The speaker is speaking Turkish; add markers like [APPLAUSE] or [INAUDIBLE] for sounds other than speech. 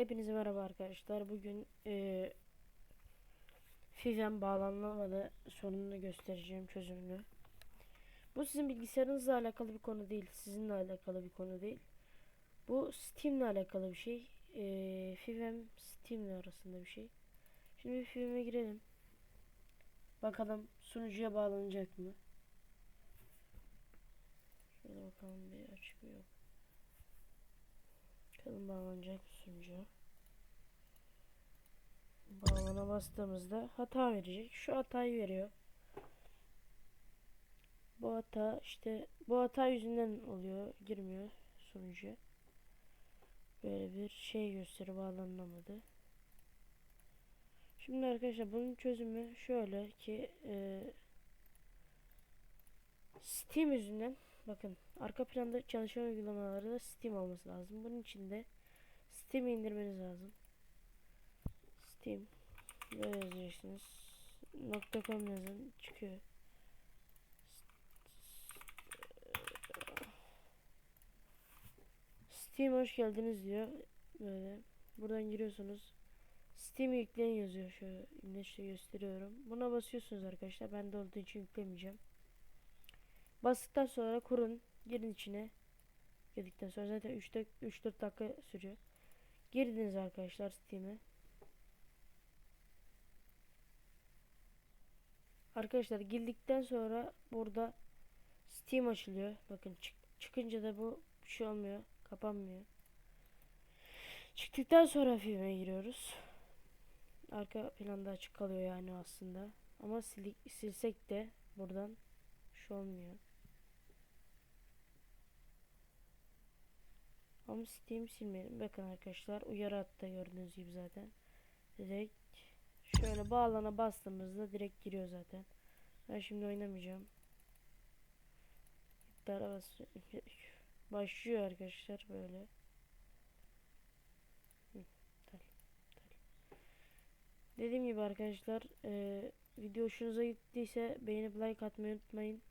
Hepinize merhaba arkadaşlar. Bugün e, FIVEM bağlanamadı sorununu göstereceğim çözümünü. Bu sizin bilgisayarınızla alakalı bir konu değil. Sizinle alakalı bir konu değil. Bu Steam'le alakalı bir şey. E, FIVEM Steam'le arasında bir şey. Şimdi bir FIVEM'e girelim. Bakalım sunucuya bağlanacak mı? Şöyle bakalım bir. Bakalım bağlanacak sunucu? Bağlana bastığımızda hata verecek. Şu hatayı veriyor. Bu hata işte bu hata yüzünden oluyor. Girmiyor sunucuya. Böyle bir şey gösteri bağlanamadı. Şimdi arkadaşlar bunun çözümü şöyle ki e, Steam yüzünden bakın arka planda çalışan uygulamaları da Steam olması lazım. Bunun için de Steam indirmeniz lazım. Steam böyle yazacaksınız. .com yazın çıkıyor. Steam hoş geldiniz diyor. Böyle. Buradan giriyorsunuz. Steam yükleyin yazıyor. Şöyle işte gösteriyorum. Buna basıyorsunuz arkadaşlar. Ben de olduğu için yüklemeyeceğim. Bastıktan sonra kurun. Girin içine. Girdikten sonra zaten 3-4 dakika sürüyor. Girdiniz arkadaşlar Steam'e. Arkadaşlar girdikten sonra burada Steam açılıyor. Bakın çık çıkınca da bu bir şey olmuyor. Kapanmıyor. Çıktıktan sonra filme giriyoruz. Arka planda açık kalıyor yani aslında. Ama silik, silsek de buradan şu olmuyor. Ama Steam silmeyelim. Bakın arkadaşlar uyarı attı gördüğünüz gibi zaten. Direkt şöyle bağlana bastığımızda direkt giriyor zaten. Ben şimdi oynamayacağım. İptala bas [LAUGHS] başlıyor arkadaşlar böyle. Dediğim gibi arkadaşlar e, video hoşunuza gittiyse beğenip like atmayı unutmayın.